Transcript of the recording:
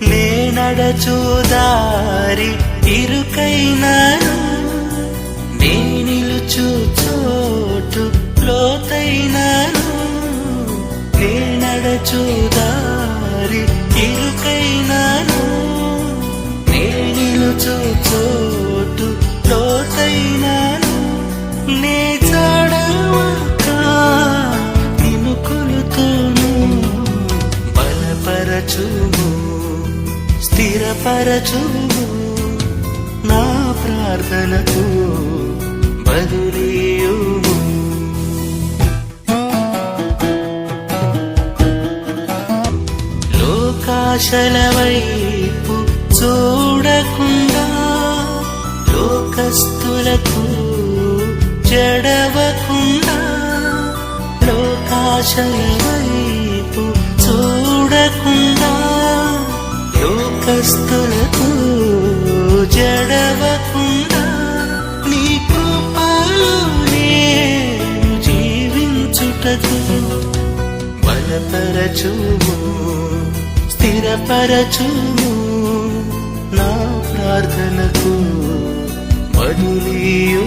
నే నడచూదారి ఇరుకైనాను నే నిలుచు చోటు లోతైనాను నే నడచూదారి ఇరుకైనాను నే నిలుచు చోటు లోతైనాను నే చడవక నిన్ను బలపరచుము. స్థిరపరచుము. నా ప్రార్థనకు బదులీయు లోకాశల వైపు చూడకుండా లోకస్తులకు జడవకుండా లోకాశల మస్తులకు జడవకుండా నీ కృపలో నేను జీవించుటకు బలపరచుము స్థిరపరచుము నా ప్రార్థనకు బదులీయు